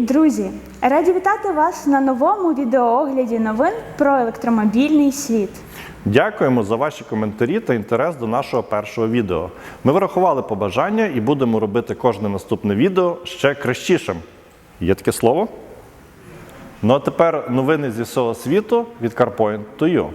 друзі! Раді вітати вас на новому відеоогляді новин про електромобільний світ. Дякуємо за ваші коментарі та інтерес до нашого першого відео. Ми врахували побажання і будемо робити кожне наступне відео ще кращішим. Є таке слово? Ну а тепер новини зі всього світу від CarPoint.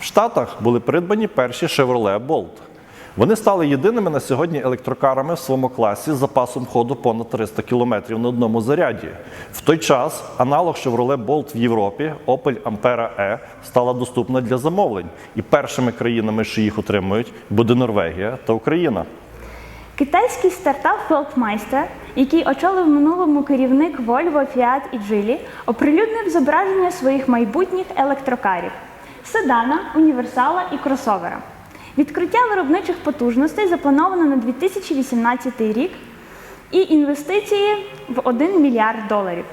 В Штатах були придбані перші Chevrolet Bolt. Вони стали єдиними на сьогодні електрокарами в своєму класі з запасом ходу понад 300 км на одному заряді. В той час аналог Chevrolet Bolt в Європі Opel Ampera E стала доступна для замовлень. І першими країнами, що їх отримують, буде Норвегія та Україна. Китайський стартап Feldmeister, який очолив минулому керівник Volvo, Fiat і Geely, оприлюднив зображення своїх майбутніх електрокарів седана, універсала і кросовера. Відкриття виробничих потужностей заплановано на 2018 рік і інвестиції в 1 мільярд доларів.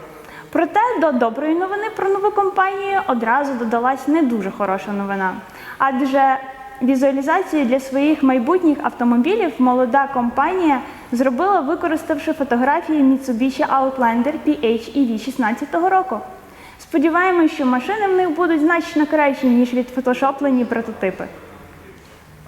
Проте до доброї новини про нову компанію одразу додалась не дуже хороша новина. Адже візуалізацію для своїх майбутніх автомобілів молода компанія зробила, використавши фотографії Mitsubishi Outlander PHEV 16 року. Сподіваємось, що машини в них будуть значно кращі, ніж відфотошоплені прототипи.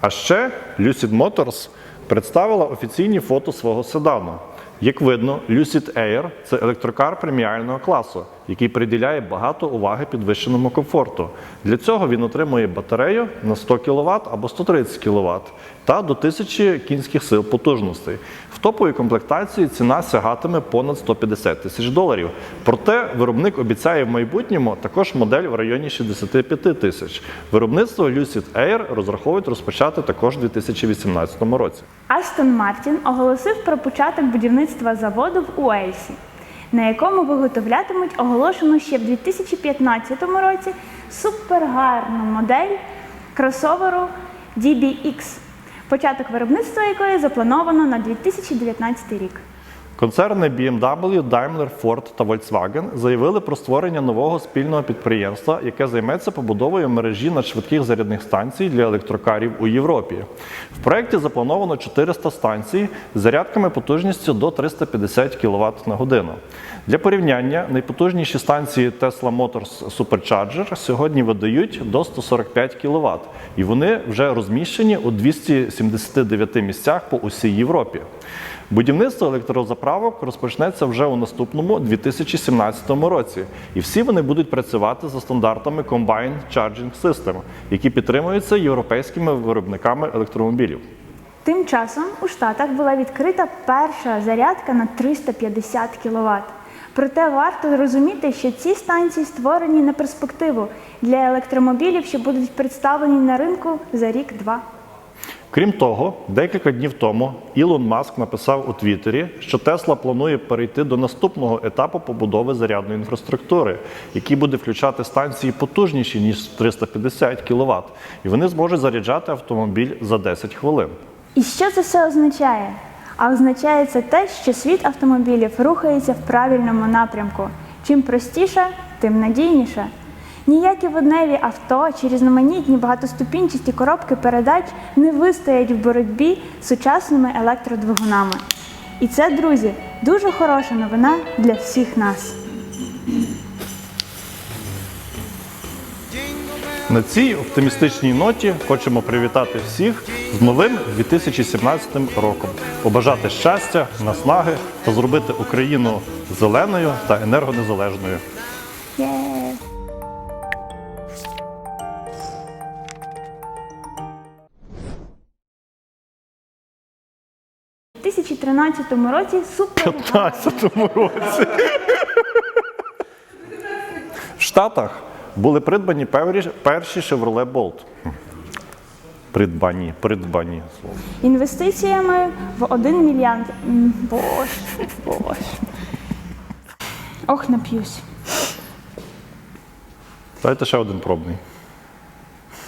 А ще Lucid Motors представила офіційні фото свого седану. Як видно, Lucid Air – це електрокар преміального класу, який приділяє багато уваги підвищеному комфорту. Для цього він отримує батарею на 100 кВт або 130 кВт та до 1000 кінських сил потужностей. В топовій комплектації ціна сягатиме понад 150 тисяч доларів. Проте виробник обіцяє в майбутньому також модель в районі 65 тисяч. Виробництво Lucid Air розраховують розпочати також у 2018 році. Астон Мартін оголосив про початок будівництва заводу в Уельсі, на якому виготовлятимуть оголошену ще в 2015 році супергарну модель кросоверу DBX, початок виробництва якої заплановано на 2019 рік. Концерни BMW, Daimler, Ford та Volkswagen заявили про створення нового спільного підприємства, яке займеться побудовою мережі надшвидких зарядних станцій для електрокарів у Європі. В проєкті заплановано 400 станцій з зарядками потужністю до 350 кВт на годину. Для порівняння найпотужніші станції Tesla Motors Supercharger сьогодні видають до 145 кВт, і вони вже розміщені у 279 місцях по усій Європі. Будівництво електрозаправок розпочнеться вже у наступному 2017 році, і всі вони будуть працювати за стандартами Combined Charging System, які підтримуються європейськими виробниками електромобілів. Тим часом у Штатах була відкрита перша зарядка на 350 кВт. Проте варто розуміти, що ці станції створені на перспективу для електромобілів, що будуть представлені на ринку за рік-два. Крім того, декілька днів тому Ілон Маск написав у Твіттері, що Тесла планує перейти до наступного етапу побудови зарядної інфраструктури, який буде включати станції потужніші ніж 350 кВт, і вони зможуть заряджати автомобіль за 10 хвилин. І що це все означає? А означає це те, що світ автомобілів рухається в правильному напрямку. Чим простіше, тим надійніше. Ніякі водневі авто чи різноманітні багатоступінчасті коробки передач не вистоять в боротьбі з сучасними електродвигунами. І це, друзі, дуже хороша новина для всіх нас. На цій оптимістичній ноті хочемо привітати всіх з новим 2017 роком, побажати щастя, наснаги та зробити Україну зеленою та енергонезалежною. Є! У 2013 році супер 2015 році. В Штатах були придбані перші Chevrolet Bolt. Придбані, придбані слово. інвестиціями в 1 мільярд. Боже, боже. Ох, нап'юсь. Дайте ще один пробний.